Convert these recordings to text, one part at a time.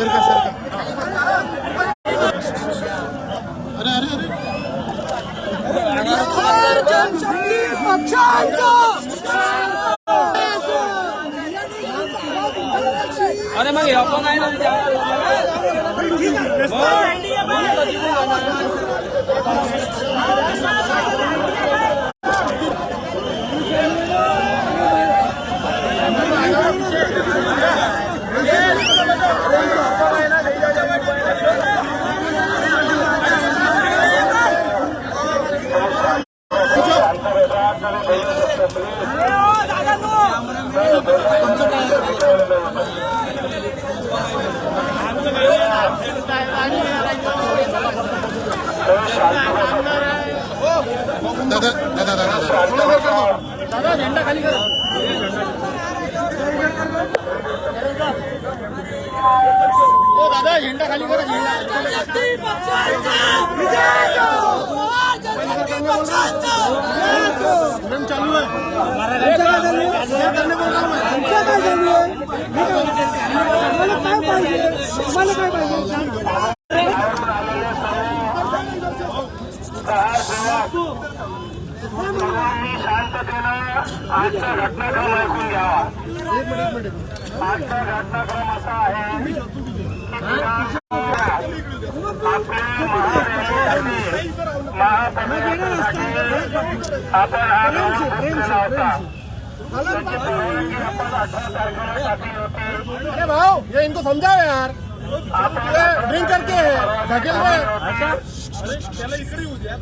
cerca, cerca. सर्वांनी शांततेनं आजचा घटनाक्रम ऐकून घ्यावा आजचा घटनाक्रम असा आहे टाकली होती अरे भाऊ ये इनको समझाओ यार। आपण ड्रिंक करके है, ढकेल रहे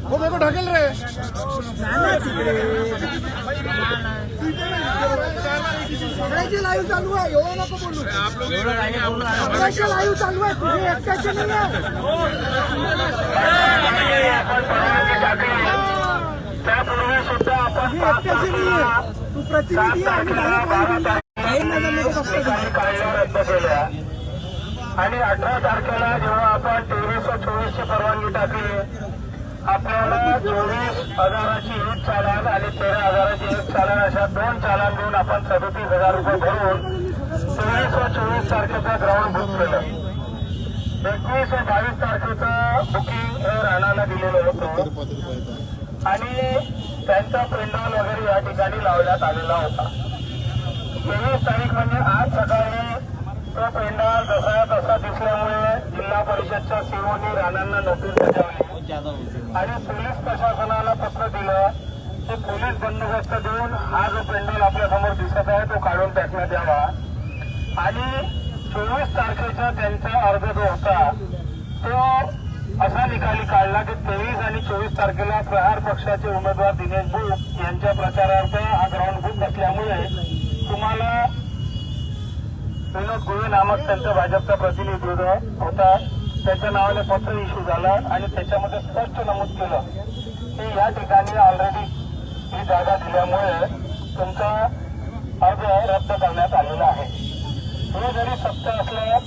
वो मेरे को ढकेल रहे लाईव्ह चालू आहे एवढं नको बोलू सगळ्याची लाईव्ह चालू आहे तुझी एकट्याची नाही आपण सुद्धा एकट्याची नाही तारखेला तू प्रतिनिधी आणि काही रद्द आणि अठरा तारखेला जेव्हा आपण तेवीस व चोवीसची परवानगी टाकली आपल्याला चोवीस हजाराची एक चालान आणि तेरा हजाराची एक चालान अशा दोन चालान देऊन आपण सदतीस हजार रुपये भरून तेवीस व चोवीस तारखेचा ग्राउंड बुक केलं. एकवीस व बावीस तारखेचं बुकिंग हे राणाला दिलेलं होतं. आणि त्यांचा पेंडॉल वगैरे या ठिकाणी लावण्यात आलेला होता. तेवीस तारीख म्हणजे आज सकाळी तो पेंडॉल जसा तसा दिसल्यामुळे जिल्हा परिषदच्या सीओनी राणांना नोटीस बजावली आणि पोलीस प्रशासनाला पत्र दिलं की पोलीस बंदोबस्त देऊन हा जो पेंडॉल आपल्यासमोर दिसत आहे तो काढून टाकण्यात यावा. आणि चोवीस तारखेचा त्यांचा अर्ज जो होता तो असा निकाली काढला की तेवीस आणि चोवीस तारखेला प्रहार पक्षाचे उमेदवार दिनेश बुक यांच्या प्रचारार्थ हा ग्राउंड बुक असल्यामुळे तुम्हाला विनोद गोळे नामक त्यांचा भाजपचा प्रतिनिधी होता. त्याच्या नावाने पत्र इश्यू झाला आणि त्याच्यामध्ये स्पष्ट नमूद केलं की या ठिकाणी ऑलरेडी ही जागा दिल्यामुळे तुमचा अर्ज रद्द करण्यात आलेला आहे. हे जरी सत्य असलं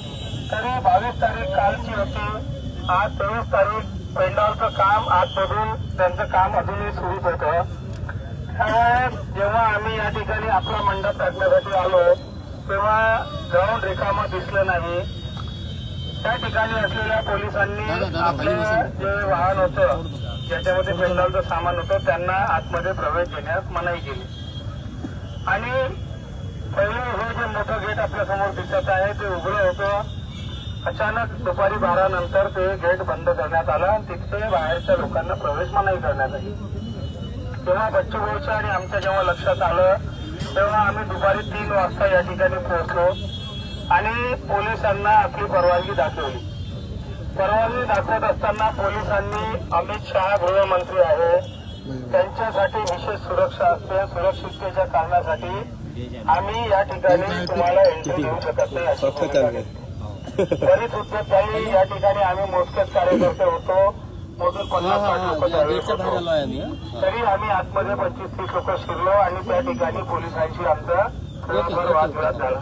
तरी बावीस तारीख कालची होती. आज तेवीस तारीख पेंडॉलचं काम आजपासून त्यांचं काम अजूनही सुरूच होतं. त्यामुळे जेव्हा आम्ही या ठिकाणी आपला मंडप टाकण्यासाठी आलो तेव्हा ग्राउंड रिकामा दिसलं नाही. त्या ठिकाणी असलेल्या पोलिसांनी आपलं. जे वाहन होतं ज्याच्यामध्ये पेंडॉलचं सामान होतं त्यांना आतमध्ये प्रवेश देण्यास मनाई केली. आणि पहिले हे जे मोठं गेट आपल्यासमोर दिसत आहे ते उघडं होतं. अचानक दुपारी बारा नंतर ते गेट बंद करण्यात आलं आणि तिथे बाहेरच्या लोकांना प्रवेश मनाई करण्यात आली. तेव्हा बच्चू भाऊच्या आणि आमच्या जेव्हा लक्षात आलं तेव्हा आम्ही दुपारी तीन वाजता या ठिकाणी पोहोचलो आणि पोलिसांना आपली परवानगी दाखवली. परवानगी दाखवत असताना पोलिसांनी अमित शहा गृहमंत्री आहे. त्यांच्यासाठी विशेष सुरक्षा असते. सुरक्षिततेच्या कारणासाठी आम्ही या ठिकाणी तुम्हाला एंट्री देऊ शकत नाही. तरी सुद्धा या ठिकाणी आम्ही मोजकेच कार्यकर्ते होतो. मोजून पन्नास साठ लोक त्यावेळेस होतो. तरी आम्ही आतमध्ये पंचवीस तीस लोक शिरलो आणि त्या ठिकाणी पोलिसांशी आमचा खरोखर वादविवाद झाला.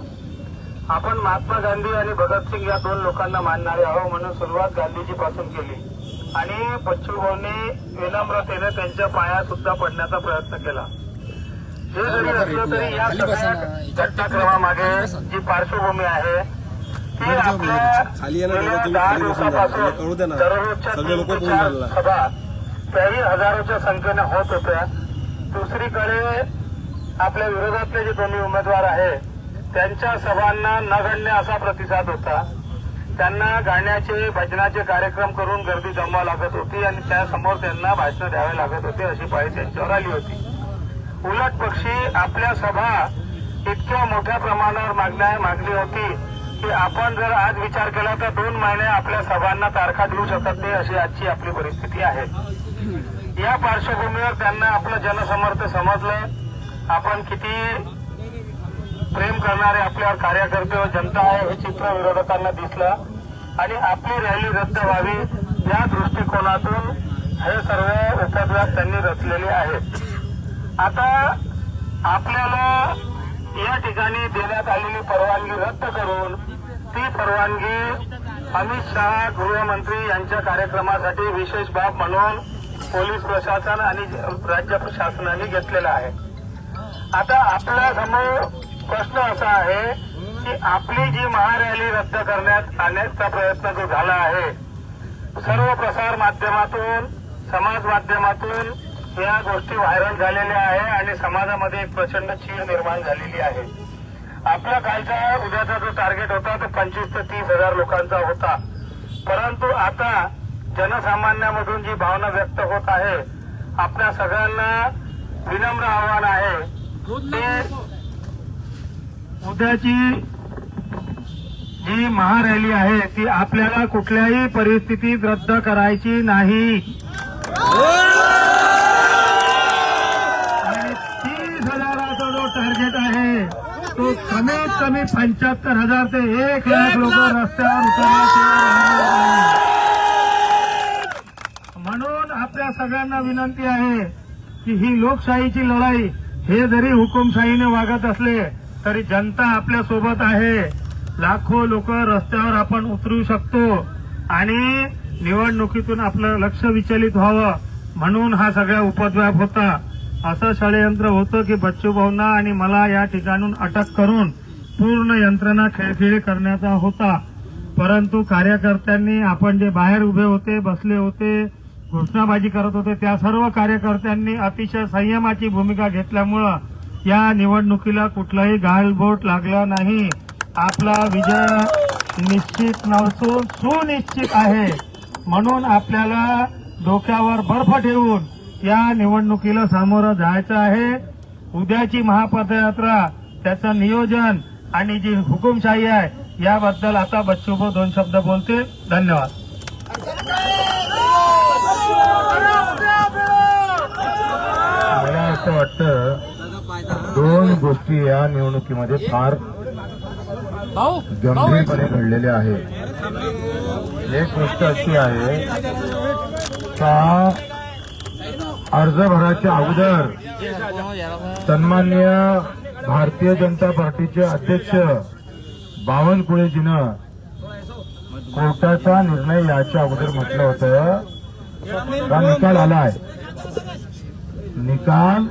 आपण महात्मा गांधी आणि भगतसिंग या दोन लोकांना मानणारे आहो म्हणून सुरुवात गांधीजी पासून केली. आणि बच्चू भाऊंनी विनम्रतेने त्यांच्या पाया सुद्धा पडण्याचा प्रयत्न केला. हे जरी असलं तरी या सगळ्या घटनाक्रमामागे जी पार्श्वभूमी आहे खाली ना, दहा खाली बसून जा. दिवसापासून कळू द्या ना. दररोजच्या सगळे लोकं बोलून. सभा त्याही हजारोच्या संख्येने होत होत्या दुसरीकडे आपल्या विरोधातले जे दोन्ही उमेदवार आहे त्यांच्या सभांना नगण्य असा प्रतिसाद होता त्यांना गाण्याचे भजनाचे कार्यक्रम करून गर्दी जमवा लागत होती आणि त्यासमोर त्यांना भाषणं द्यावे लागत होते अशी पाळी त्यांच्यावर आली होती उलट पक्षी आपल्या सभा इतक्या मोठ्या प्रमाणावर मागण्या मागली होती आपण जर आज विचार केला तर दोन महिने आपल्या सभांना तारखा देऊ शकत नाही अशी आजची आपली परिस्थिती आहे. या पार्श्वभूमीवर त्यांना आपलं जनसमर्थ समजलं. आपण किती प्रेम करणारे आपल्यावर कार्यकर्ते व जनता आहे हे चित्र विरोधकांना दिसलं. आणि आपली रॅली रद्द व्हावी या दृष्टिकोनातून हे सर्व उपद्व्याप त्यांनी रचलेले आहेत. आता आपल्याला या ठिकाणी देण्यात आलेली परवानगी रद्द करून ती परवानगी अमित शहा गृहमंत्री यांच्या कार्यक्रमासाठी विशेष बाब म्हणून पोलीस प्रशासन आणि राज्य प्रशासनाने घेतलेला आहे. आता आपल्यासमोर प्रश्न असा आहे की आपली जी महारॅली रद्द करण्यात आणण्याचा प्रयत्न जो झाला आहे सर्व प्रसार माध्यमातून समाज माध्यमातून या गोष्टी व्हायरल झालेल्या आहे आणि समाजामध्ये एक प्रचंड चीड निर्माण झालेली आहे. आपला कालचा उद्याचा जो टार्गेट होता तो पंचवीस ते तीस हजार लोकांचा होता. परंतु आता जनसामान्यामधून जी भावना व्यक्त होत आहे आपल्या सगळ्यांना विनम्र आव्हान आहे. उद्याची जी महारॅली आहे ती आपल्याला कुठल्याही परिस्थितीत रद्द करायची नाही. आणि तीस हजाराचा जो टार्गेट आहे तो कमीत कमी पंच्याहत्तर हजार ते एक लाख लोक रस्त्यावर उतरण्याशिवाय म्हणून आपल्या सगळ्यांना विनंती आहे की ही लोकशाहीची लढाई हे जरी हुकुमशाहीने वागत असले तरी जनता आपल्यासोबत आहे. लाखो लोक रस्त्यावर आपण उतरू शकतो आणि निवडणुकीतून आपलं लक्ष विचलित व्हावं म्हणून हा सगळा उपद्व्याप होता. असं षडयंत्र होतं की बच्चू भाऊंना आणि मला या ठिकाणून अटक करून पूर्ण यंत्रणा खेळखेळी करण्याचा होता. परंतु कार्यकर्त्यांनी आपण जे बाहेर उभे होते बसले होते घोषणाबाजी करत होते त्या सर्व कार्यकर्त्यांनी अतिशय संयमाची भूमिका घेतल्यामुळं या निवडणुकीला कुठलाही गालबोट लागला नाही. आपला विजय निश्चित नसून सुनिश्चित आहे म्हणून आपल्याला डोक्यावर बर्फ ठेवून या निवडणुकीला सामोरं जायचं आहे. उद्याची महापदयात्रा त्याचं नियोजन आणि जी हुकुमशाही आहे याबद्दल आता बच्चूभाऊ दोन शब्द बोलतील धन्यवाद. मला असं वाटतं दोन गोष्टी या निवडणुकीमध्ये फार गंभीरपणे घडलेल्या आहेत. एक गोष्ट अशी आहे का अर्ज भराच्या अगोदर सन्मान्य भारतीय जनता पार्टीचे अध्यक्ष बावनकुळेजीनं कोर्टाचा निर्णय याच्या अगोदर म्हटलं होतं. का निकाल आला आहे निकाल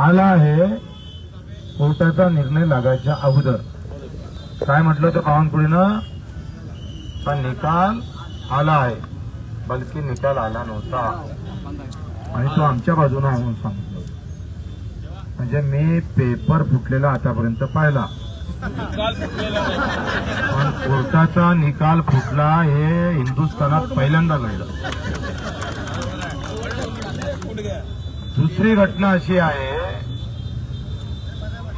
आला आहे. कोर्टाचा निर्णय लागायच्या अगोदर. काय म्हटलं होतं बावनकुळेनं? का निकाल आला आहे. बल्कि निकाल आला नव्हता. आणि तो आमच्या बाजूने आहे म्हणून सांगितलं. म्हणजे मी पेपर फुटलेला आतापर्यंत पाहिला. पण कोर्टाचा निकाल फुटला हे हिंदुस्थानात पहिल्यांदा घडलं. दुसरी घटना अशी आहे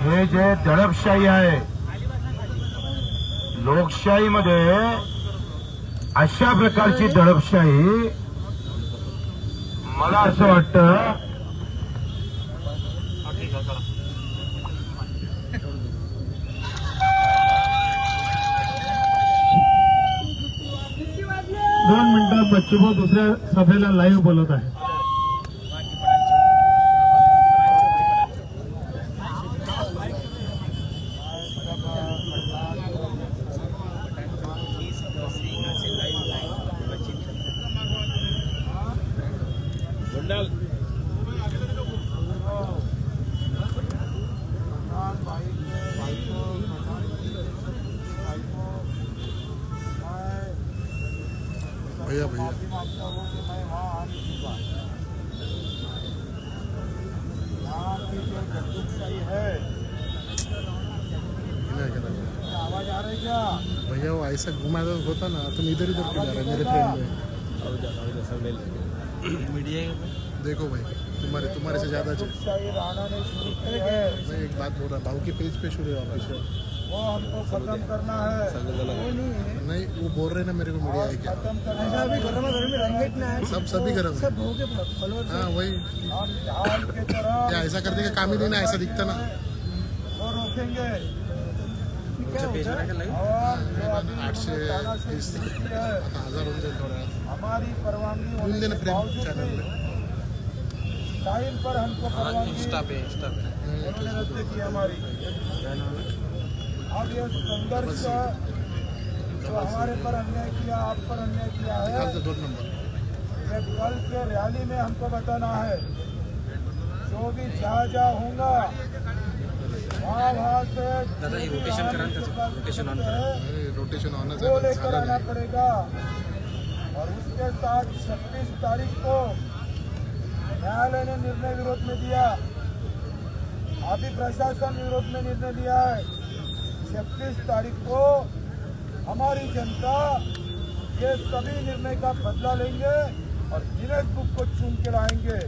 हे जे दडपशाही आहे लोकशाहीमध्ये अशा प्रकारची दडपशाही मला असं वाटतं दोन मिनिटात बच्चूभाऊ दुसऱ्या सभेला लाईव्ह बोलत आहे ऐसा घुमाया होता ना तुम इधर इधर क्यों जा रहे मेरे फ्रेंड में। देखो भाई तुम्हारे तुम्हारे से ज़्यादा चाहिए राणा ने शुरू की है मैं एक बात बोल रहा भाव के पेज पे शुरू है वापस। वो हमको खत्म करना है नहीं वो बोल रहे ना मेरे को मीडिया है क्या? है सब सभी गरम है सब हो हाँ वही। क्या ऐसा करने का काम ही नहीं ना ऐसा दिखता ना। वो रोकेंगे। आठशे तीस हज़ार होऊन जाईल थोड्या हमारी परवानगी होऊन दे ना प्रेम चॅनल टाइम पर हमको परवानगी उन्होंने रद्द की हमारी। अब ये। संघर्ष जो हमारे पर अन्याय किया आप पर अन्याय किया है ये कल के रैली में हमको बताना है। जो भी जहाँ जहाँ होगा वहाँ से रोटेशन रोटेशन ऑनच वो आहे पण लेकर झालं आना पड़ेगा। और उसके साथ 26 तारीख को न्यायालय ने निर्णय विरोध में दिया। अभी प्रशासन विरोध में निर्णय लिया है। 26 तारीख को हमारी जनता ये सभी निर्णय का बदला लेंगे और गिनेस बुक को चूम के लाएँगे।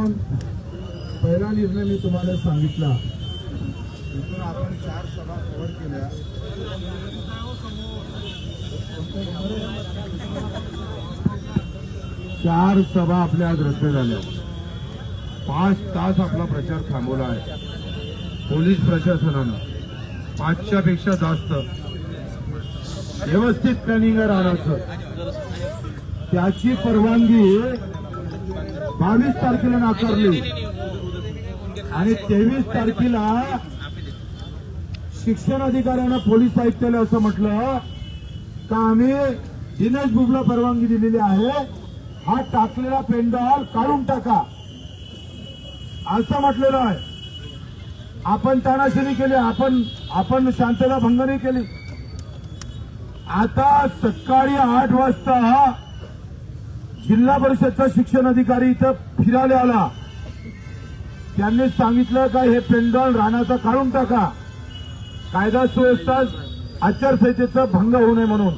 दोन पहिला निर्णय मी तुम्हाला सांगितला. इथून आपण चार सभा कव्हर केल्या. चार सभा आपल्या आज रद्द झाल्या. पाच तास आपला प्रचार थांबवला आहे. पोलीस प्रशासनानं. पाचच्या पेक्षा जास्त. व्यवस्थित प्लॅनिंग राहण्याचं त्याची परवानगी बावीस तारखेला नाकारली. आणि तेवीस तारखेला शिक्षण अधिकाऱ्यांना पोलीस आयुक्ताला असं म्हटलं का आम्ही दिनेश बुबला परवानगी दिलेली आहे. हा टाकलेला पेंडॉल काढून टाका. असं म्हटलेलं आहे. आपण तानाशिनी केली आपण आपण शांतता भंग नाही केली. आता सकाळी आठ वाजता जिल्हा परिषदचा शिक्षण अधिकारी इथं फिरायला आला. त्यांनी सांगितलं का हे पेंडॉल राहण्याचा काढून टाका. कायदा सुव्यवस्था आचारसंहितेचा भंग होऊ नये म्हणून.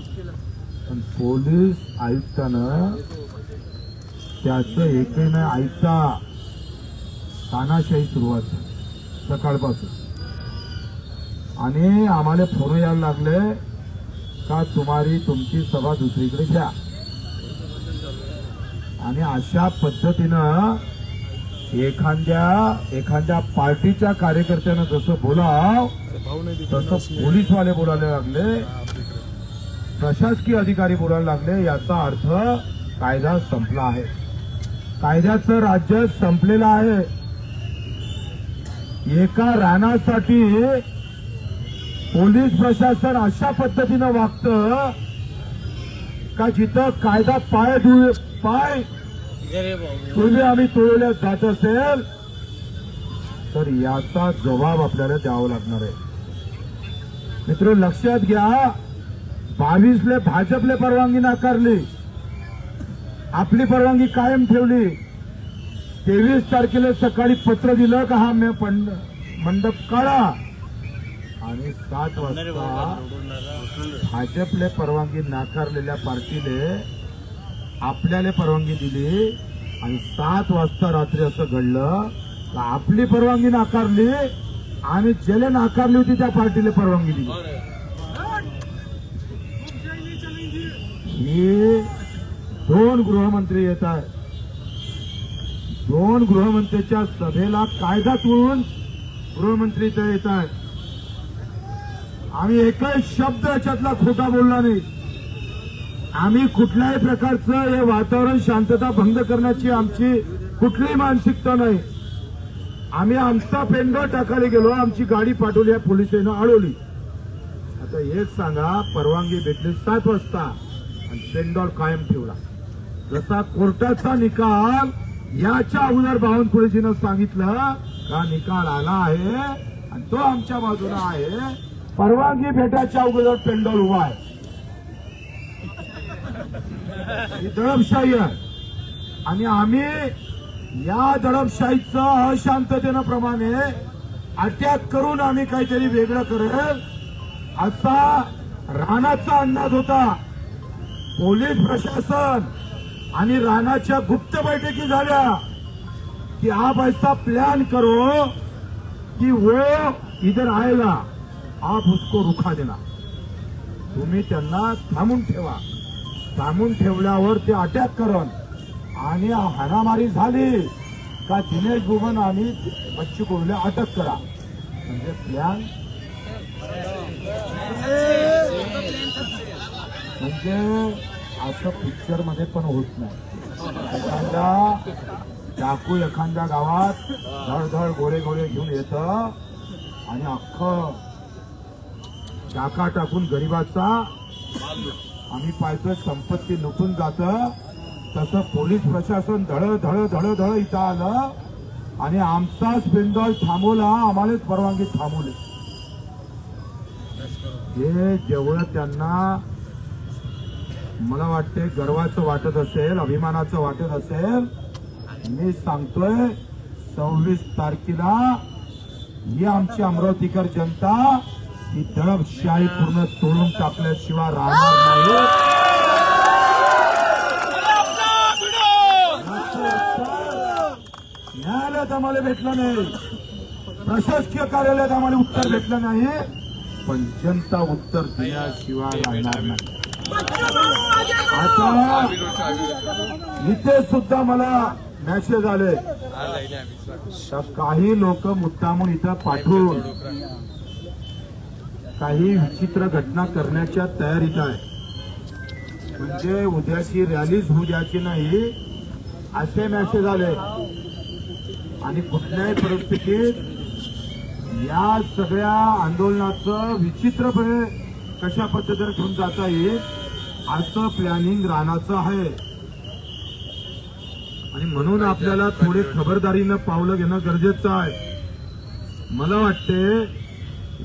पण पोलीस आयुक्तानं त्याचं एकही नाही ऐकता तानाशाही सुरुवात सकाळपासून. आणि आम्हाला फोन यायला लागले का तुम्हारी तुमची सभा दुसरीकडे घ्या. आणि अशा पद्धतीनं एखाद्या एखाद्या पार्टीच्या कार्यकर्त्यानं जसं बोलाव तसं पोलीसवाले बोलायला लागले. प्रशासकीय अधिकारी बोलायला लागले याचा अर्थ कायदा संपला आहे. कायद्याचं राज्य संपलेलं आहे. एका रानासाठी पोलीस प्रशासन अशा पद्धतीनं वागतं का जिथं कायदा पाय धुळे पाय. तुम्ही आम्ही तुळवल्या जात असेल तर याचा जबाब आपल्याला द्यावा लागणार आहे. मित्र लक्षात घ्या बावीसले भाजपले परवानगी नाकारली. आपली परवानगी कायम ठेवली. तेवीस तारखेला सकाळी पत्र दिलं का हा मे पंड- मंडप काढा. आणि सात वाजता भाजपले परवानगी नाकारलेल्या पार्टीने आपल्याला परवानगी दिली आणि सात वाजता रात्री असं घडलं तर आपली परवानगी नाकारली आणि ज्याला नाकारली होती त्या पार्टीला परवानगी दिली. ही दोन गृहमंत्री येत आहेत दोन गृहमंत्र्यांच्या सभेला कायदा तोडून गृहमंत्री इथं येत आहेत. आम्ही एकही शब्द याच्यातला खोटा बोलला नाही. आम्ही कुठल्याही प्रकारचं हे वातावरण शांतता भंग करण्याची आमची कुठलीही मानसिकता नाही. आम्ही आमचा पेंडॉल टाकायला गेलो आमची गाडी पाठवली या पोलिसांना अडवली. आता हेच सांगा परवानगी भेटली सात वाजता आणि पेंडॉल कायम ठेवला. जसा कोर्टाचा निकाल याच्या अगोदर बावनकुळेजीनं सांगितलं का निकाल आला आहे आणि तो आमच्या बाजूला आहे. परवानगी भेटायच्या अगोदर पेंडॉल उभा आहे. ही दडपशाही आहे. आणि आम्ही या दडपशाहीचं अशांततेनं प्रमाणे अटॅक करून आम्ही काहीतरी वेगळं करेल असा राणाचा अंदाज होता. पोलीस प्रशासन आणि राणाच्या गुप्त बैठकी झाल्या की आप ऐसा प्लान करो की वो इधर आएगा. आप उसको रुखा देना. तुम्ही त्यांना थांबून ठेवा. थांबून ठेवल्यावर ते अटॅक करण आणि हाणामारी झाली का दिनेश बुगन आणि बच्चू कडूला अटक करा. म्हणजे प्लॅन म्हणजे असं पिक्चरमध्ये पण होत नाही. एखादा डाकू एखाद्या गावात धडधड गोळे गोळे घेऊन येत आणि अख्खं टाका टाकून गरीबाचा आम्ही पाहतोय संपत्ती लुटून जात. तसं पोलीस प्रशासन धड धड धड धड इथं आलं. आणि आमचाच बेंदोल थांबवला. आम्हालाच परवानगी थांबवली. हे जेवढं त्यांना मला वाटते गर्वाचं वाटत असेल अभिमानाचं वाटत असेल मी सांगतोय सव्वीस तारखेला ही आमची अमरावतीकर जनता ही दडपशाही पूर्ण तोडून टाकल्याशिवाय राहणार नाही. न्यायालयात आम्हाला भेटलं नाही. प्रशासकीय कार्यालयात आम्हाला उत्तर भेटलं नाही. पण जनता उत्तर दिल्याशिवाय राहणार नाही. आता इथे सुद्धा मला मेसेज आले. काही लोक मुद्दामून इथं पाठवून काही विचित्र घटना करण्याच्या तयारीत आहे. म्हणजे उद्याची रॅलीच होऊ द्यायची नाही असे मॅसेज आले. आणि कुठल्याही परिस्थितीत या सगळ्या आंदोलनाचं विचित्रपणे कशा पद्धतीने घेऊन जाता येईल असं प्लॅनिंग राहण्याचं आहे. आणि म्हणून आपल्याला थोडे खबरदारीनं पावलं घेणं गरजेचं आहे. मला वाटते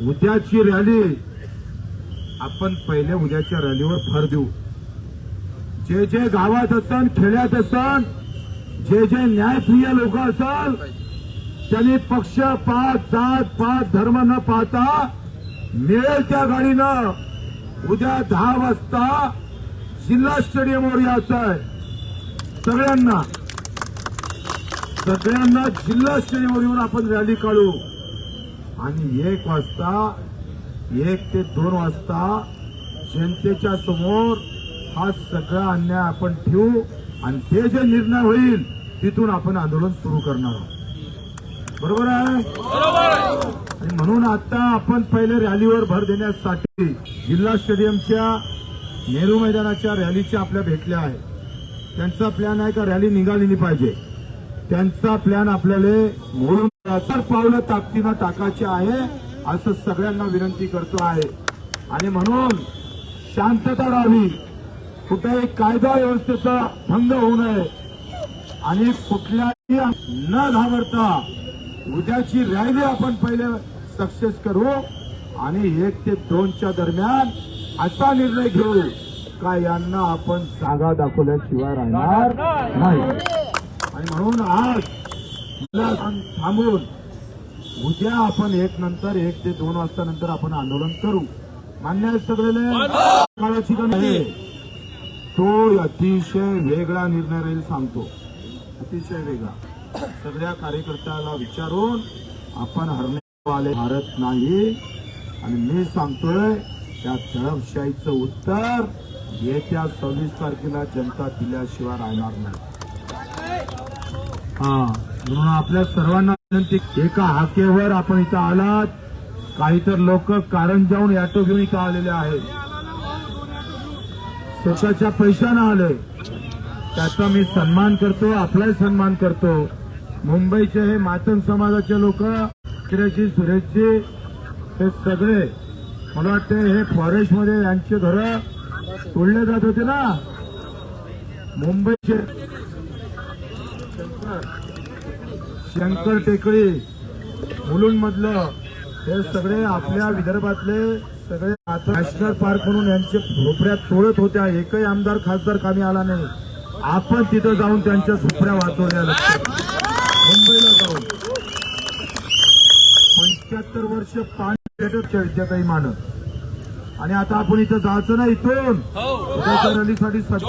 उद्याची रॅली. आपण पहिले उद्याच्या रॅलीवर भर देऊ. जे जे गावात असन खेड्यात असन जे जे न्यायप्रिय लोक असाल त्यांनी पक्ष पाच जात पाच धर्म न पाहता मिळेल त्या गाडीनं उद्या दहा वाजता जिल्हा स्टेडियमवर यायचं आहे. सगळ्यांना सगळ्यांना जिल्हा स्टेडियमवर येऊन आपण रॅली काढू. आणि एक वाजता एक ते दोन वाजता जनतेच्या समोर हा सगळा अन्याय आपण ठेवू आणि ते जे निर्णय होईल तिथून आपण आंदोलन सुरू करणार आहोत. बरोबर आहे? आणि म्हणून आता आपण पहिले रॅलीवर भर देण्यासाठी जिल्हा स्टेडियमच्या नेहरू मैदानाच्या रॅलीच्या आपल्या भेटल्या आहे त्यांचा प्लॅन आहे का रॅली निघालेली पाहिजे? त्यांचा प्लॅन आपल्याला मोडून तर पावलं ताकदीनं टाकायचे आहे असं सगळ्यांना विनंती करतो आहे. आणि म्हणून शांतता राहावी. कुठेही कायदा व्यवस्थेचा भंग होऊ नये. आणि कुठल्याही न घाबरता उद्याची रॅली आपण पहिले सक्सेस करू आणि एक ते दोनच्या दरम्यान असा निर्णय घेऊ का यांना आपण जागा दाखवल्याशिवाय राहणार नाही. आणि म्हणून आज थांबवून थांबून. उद्या आपण एक नंतर एक ते दोन वाजता नंतर आपण आंदोलन करू. मान्य आहे काळाची तो अतिशय वेगळा निर्णय राहील सांगतो. अतिशय वेगळा. सगळ्या कार्यकर्त्याला विचारून आपण हरण्यावाले भारत नाही. आणि मी सांगतोय त्या तळपशाहीचं उत्तर येत्या सव्वीस तारखेला जनता दिल्याशिवाय राहणार नाही. हा. म्हणून आपल्या सर्वांना विनंती एका हाकेवर आपण इथं आलात. काही तर लोक कारण जाऊन ऑटो घेऊन इथं आलेले आहेत. स्वतःच्या पैशानं आले. त्याचा मी सन्मान करतो आपलाही सन्मान करतो. मुंबईचे हे मातन समाजाचे लोक सुरेशजी सुरेशजी हे सगळे मला वाटते हे फॉरेस्टमध्ये यांचे घर तोडले जात होते ना? मुंबईचे. शंकर टेकडी मुलुंड मधलं हे सगळे आपल्या विदर्भातले सगळे आता नॅशनल पार्क म्हणून यांचे झोपड्यात तोडत होत्या. एकही आमदार खासदार कामी आला नाही. आपण तिथं जाऊन त्यांच्या झोपड्या वाचवल्या. मुंबईला जाऊन. पंच्याहत्तर वर्ष पाणी भेटत विद्याताई मानत आणि आता आपण इथं जायचं ना इथून? हो. सज्ज